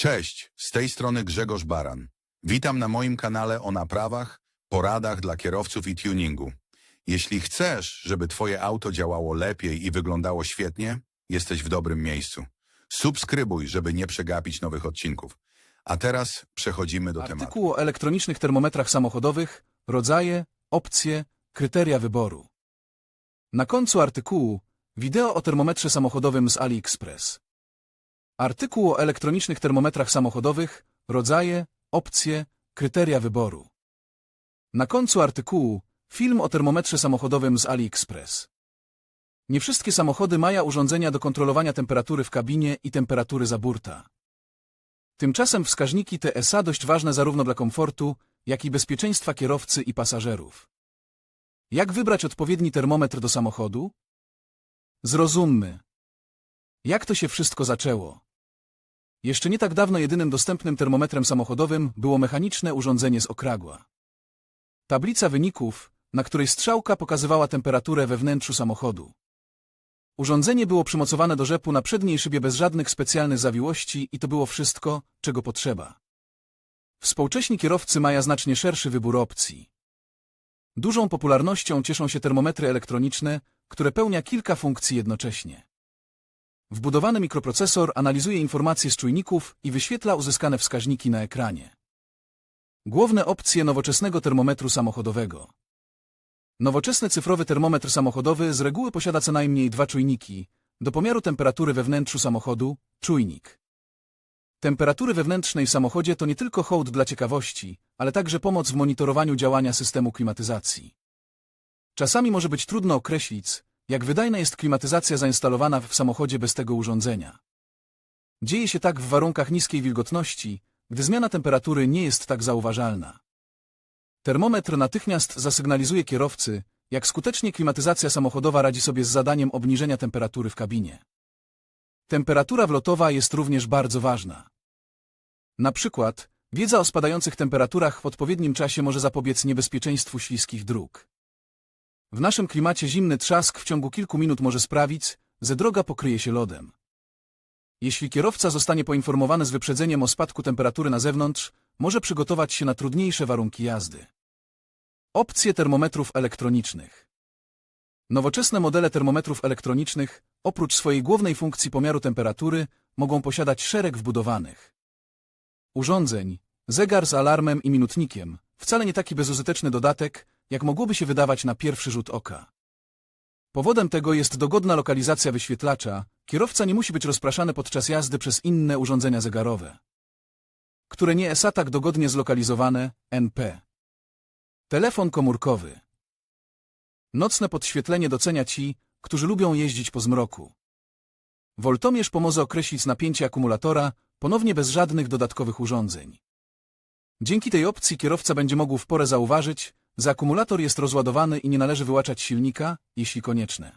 Cześć, z tej strony Grzegorz Baran. Witam na moim kanale o naprawach, poradach dla kierowców i tuningu. Jeśli chcesz, żeby Twoje auto działało lepiej i wyglądało świetnie, jesteś w dobrym miejscu. Subskrybuj, żeby nie przegapić nowych odcinków. A teraz przechodzimy do tematu. Artykuł o elektronicznych termometrach samochodowych, rodzaje, opcje, kryteria wyboru. Na końcu artykułu wideo o termometrze samochodowym z AliExpress. Artykuł o elektronicznych termometrach samochodowych, rodzaje, opcje, kryteria wyboru. Na końcu artykułu film o termometrze samochodowym z AliExpress. Nie wszystkie samochody mają urządzenia do kontrolowania temperatury w kabinie i temperatury za burta. Tymczasem wskaźniki TSA dość ważne zarówno dla komfortu, jak i bezpieczeństwa kierowcy i pasażerów. Jak wybrać odpowiedni termometr do samochodu? Zrozummy. Jak to się wszystko zaczęło? Jeszcze nie tak dawno jedynym dostępnym termometrem samochodowym było mechaniczne urządzenie z okragła. Tablica wyników, na której strzałka pokazywała temperaturę we wnętrzu samochodu. Urządzenie było przymocowane do rzepu na przedniej szybie bez żadnych specjalnych zawiłości i to było wszystko, czego potrzeba. Współcześni kierowcy mają znacznie szerszy wybór opcji. Dużą popularnością cieszą się termometry elektroniczne, które pełnia kilka funkcji jednocześnie. Wbudowany mikroprocesor analizuje informacje z czujników i wyświetla uzyskane wskaźniki na ekranie. Główne opcje nowoczesnego termometru samochodowego. Nowoczesny cyfrowy termometr samochodowy z reguły posiada co najmniej dwa czujniki. Do pomiaru temperatury we wnętrzu samochodu – czujnik. Temperatury wewnętrznej w samochodzie to nie tylko hołd dla ciekawości, ale także pomoc w monitorowaniu działania systemu klimatyzacji. Czasami może być trudno określić, jak wydajna jest klimatyzacja zainstalowana w samochodzie bez tego urządzenia. Dzieje się tak w warunkach niskiej wilgotności, gdy zmiana temperatury nie jest tak zauważalna. Termometr natychmiast zasygnalizuje kierowcy, jak skutecznie klimatyzacja samochodowa radzi sobie z zadaniem obniżenia temperatury w kabinie. Temperatura wlotowa jest również bardzo ważna. Na przykład, wiedza o spadających temperaturach w odpowiednim czasie może zapobiec niebezpieczeństwu śliskich dróg. W naszym klimacie zimny trzask w ciągu kilku minut może sprawić, że droga pokryje się lodem. Jeśli kierowca zostanie poinformowany z wyprzedzeniem o spadku temperatury na zewnątrz, może przygotować się na trudniejsze warunki jazdy. Opcje termometrów elektronicznych. Nowoczesne modele termometrów elektronicznych, oprócz swojej głównej funkcji pomiaru temperatury, mogą posiadać szereg wbudowanych urządzeń, zegar z alarmem i minutnikiem, wcale nie taki bezużyteczny dodatek, jak mogłoby się wydawać na pierwszy rzut oka. Powodem tego jest dogodna lokalizacja wyświetlacza, kierowca nie musi być rozpraszany podczas jazdy przez inne urządzenia zegarowe, które nie są tak dogodnie zlokalizowane, NP. Telefon komórkowy. Nocne podświetlenie docenia ci, którzy lubią jeździć po zmroku. Woltomierz pomoże określić napięcie akumulatora, ponownie bez żadnych dodatkowych urządzeń. Dzięki tej opcji kierowca będzie mógł w porę zauważyć, że akumulator jest rozładowany i nie należy wyłaczać silnika, jeśli konieczne.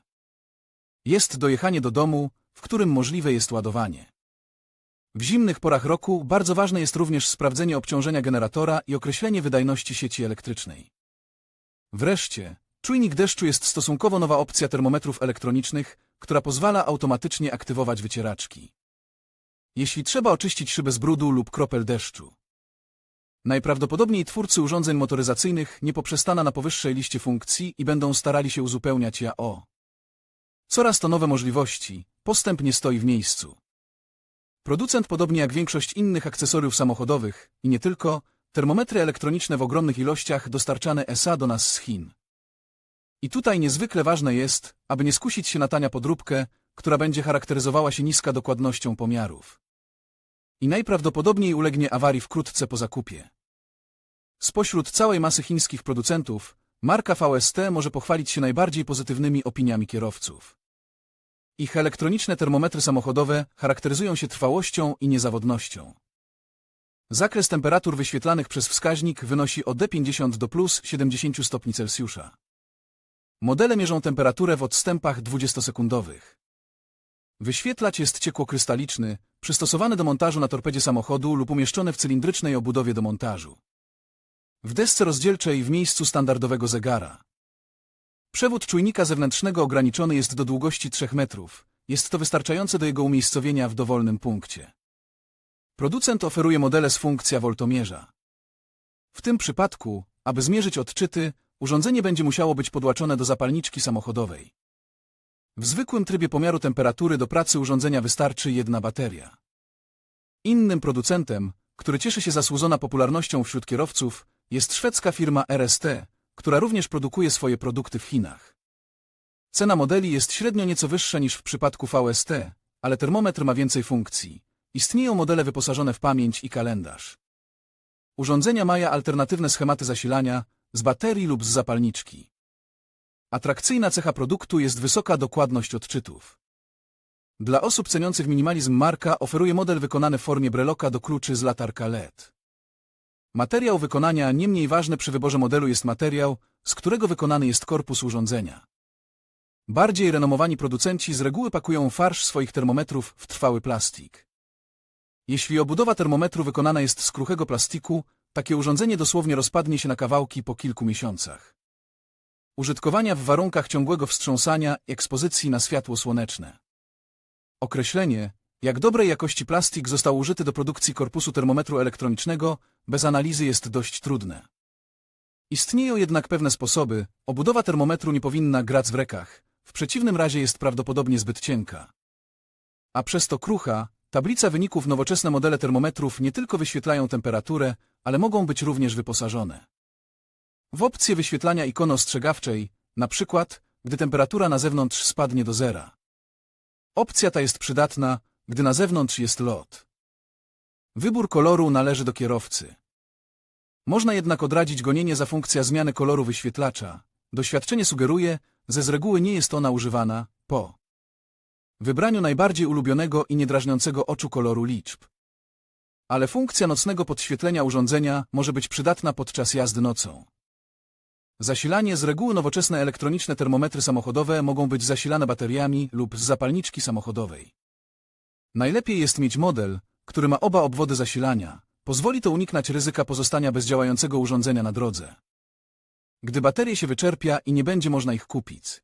Jest dojechanie do domu, w którym możliwe jest ładowanie. W zimnych porach roku bardzo ważne jest również sprawdzenie obciążenia generatora i określenie wydajności sieci elektrycznej. Wreszcie, czujnik deszczu jest stosunkowo nowa opcja termometrów elektronicznych, która pozwala automatycznie aktywować wycieraczki. Jeśli trzeba oczyścić szybę z brudu lub kropel deszczu. Najprawdopodobniej twórcy urządzeń motoryzacyjnych nie poprzestana na powyższej liście funkcji i będą starali się uzupełniać ja o. Coraz to nowe możliwości, postęp nie stoi w miejscu. Producent, podobnie jak większość innych akcesoriów samochodowych, i nie tylko, termometry elektroniczne w ogromnych ilościach dostarczane SA do nas z Chin. I tutaj niezwykle ważne jest, aby nie skusić się na tania podróbkę, która będzie charakteryzowała się niska dokładnością pomiarów. I najprawdopodobniej ulegnie awarii wkrótce po zakupie. Spośród całej masy chińskich producentów, marka VST może pochwalić się najbardziej pozytywnymi opiniami kierowców. Ich elektroniczne termometry samochodowe charakteryzują się trwałością i niezawodnością. Zakres temperatur wyświetlanych przez wskaźnik wynosi od D50 do plus 70 stopni Celsjusza. Modele mierzą temperaturę w odstępach 20-sekundowych. Wyświetlacz jest ciekłokrystaliczny, przystosowany do montażu na torpedzie samochodu lub umieszczony w cylindrycznej obudowie do montażu. W desce rozdzielczej w miejscu standardowego zegara. Przewód czujnika zewnętrznego ograniczony jest do długości 3 metrów. Jest to wystarczające do jego umiejscowienia w dowolnym punkcie. Producent oferuje modele z funkcja woltomierza. W tym przypadku, aby zmierzyć odczyty, urządzenie będzie musiało być podłączone do zapalniczki samochodowej. W zwykłym trybie pomiaru temperatury do pracy urządzenia wystarczy jedna bateria. Innym producentem, który cieszy się zasłużona popularnością wśród kierowców, jest szwedzka firma RST, która również produkuje swoje produkty w Chinach. Cena modeli jest średnio nieco wyższa niż w przypadku VST, ale termometr ma więcej funkcji. Istnieją modele wyposażone w pamięć i kalendarz. Urządzenia mają alternatywne schematy zasilania z baterii lub z zapalniczki. Atrakcyjna cecha produktu jest wysoka dokładność odczytów. Dla osób ceniących minimalizm marka oferuje model wykonany w formie breloka do kluczy z latarka LED. Materiał wykonania nie mniej ważny przy wyborze modelu jest materiał, z którego wykonany jest korpus urządzenia. Bardziej renomowani producenci z reguły pakują farsz swoich termometrów w trwały plastik. Jeśli obudowa termometru wykonana jest z kruchego plastiku, takie urządzenie dosłownie rozpadnie się na kawałki po kilku miesiącach. Użytkowania w warunkach ciągłego wstrząsania i ekspozycji na światło słoneczne. Określenie, jak dobrej jakości plastik został użyty do produkcji korpusu termometru elektronicznego, bez analizy jest dość trudne. Istnieją jednak pewne sposoby, obudowa termometru nie powinna grać w rekach, w przeciwnym razie jest prawdopodobnie zbyt cienka. A przez to krucha, tablica wyników nowoczesne modele termometrów nie tylko wyświetlają temperaturę, ale mogą być również wyposażone. W opcję wyświetlania ikony ostrzegawczej, na przykład, gdy temperatura na zewnątrz spadnie do zera. Opcja ta jest przydatna, gdy na zewnątrz jest lot. Wybór koloru należy do kierowcy. Można jednak odradzić gonienie za funkcja zmiany koloru wyświetlacza. Doświadczenie sugeruje, że z reguły nie jest ona używana po wybraniu najbardziej ulubionego i niedrażniącego oczu koloru liczb. Ale funkcja nocnego podświetlenia urządzenia może być przydatna podczas jazdy nocą. Zasilanie z reguły nowoczesne elektroniczne termometry samochodowe mogą być zasilane bateriami lub z zapalniczki samochodowej. Najlepiej jest mieć model, który ma oba obwody zasilania. Pozwoli to uniknąć ryzyka pozostania bez działającego urządzenia na drodze. Gdy baterie się wyczerpia i nie będzie można ich kupić.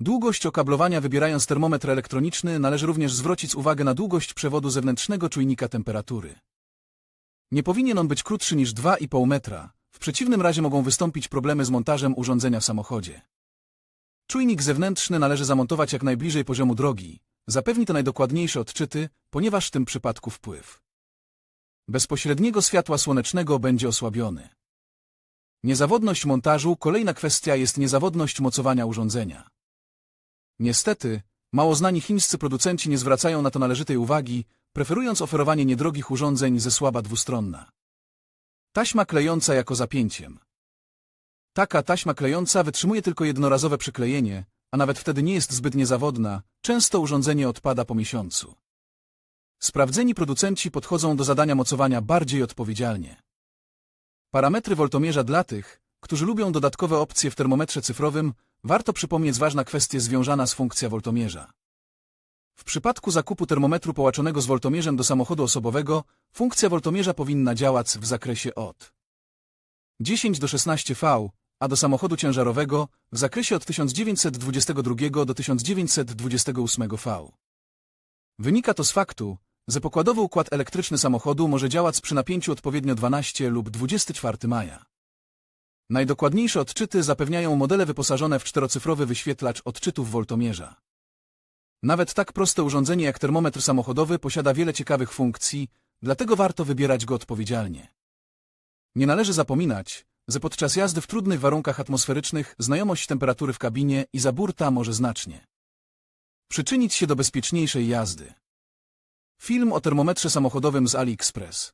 Długość okablowania wybierając termometr elektroniczny należy również zwrócić uwagę na długość przewodu zewnętrznego czujnika temperatury. Nie powinien on być krótszy niż 2,5 metra, w przeciwnym razie mogą wystąpić problemy z montażem urządzenia w samochodzie. Czujnik zewnętrzny należy zamontować jak najbliżej poziomu drogi. Zapewni to najdokładniejsze odczyty, ponieważ w tym przypadku wpływ bezpośredniego światła słonecznego będzie osłabiony. Niezawodność montażu kolejna kwestia jest niezawodność mocowania urządzenia. Niestety, mało znani chińscy producenci nie zwracają na to należytej uwagi, preferując oferowanie niedrogich urządzeń ze słaba dwustronna. Taśma klejąca jako zapięciem. Taka taśma klejąca wytrzymuje tylko jednorazowe przyklejenie, a nawet wtedy nie jest zbyt niezawodna, często urządzenie odpada po miesiącu. Sprawdzeni producenci podchodzą do zadania mocowania bardziej odpowiedzialnie. Parametry woltomierza dla tych, którzy lubią dodatkowe opcje w termometrze cyfrowym, warto przypomnieć ważna kwestia związana z funkcją woltomierza. W przypadku zakupu termometru połączonego z woltomierzem do samochodu osobowego, funkcja woltomierza powinna działać w zakresie od 10 do 16 V, a do samochodu ciężarowego w zakresie od 1922 do 1928 V. Wynika to z faktu, że pokładowy układ elektryczny samochodu może działać przy napięciu odpowiednio 12 lub 24 maja. Najdokładniejsze odczyty zapewniają modele wyposażone w czterocyfrowy wyświetlacz odczytów woltomierza. Nawet tak proste urządzenie jak termometr samochodowy posiada wiele ciekawych funkcji, dlatego warto wybierać go odpowiedzialnie. Nie należy zapominać, że podczas jazdy w trudnych warunkach atmosferycznych znajomość temperatury w kabinie i za burta może znacznie przyczynić się do bezpieczniejszej jazdy. Film o termometrze samochodowym z AliExpress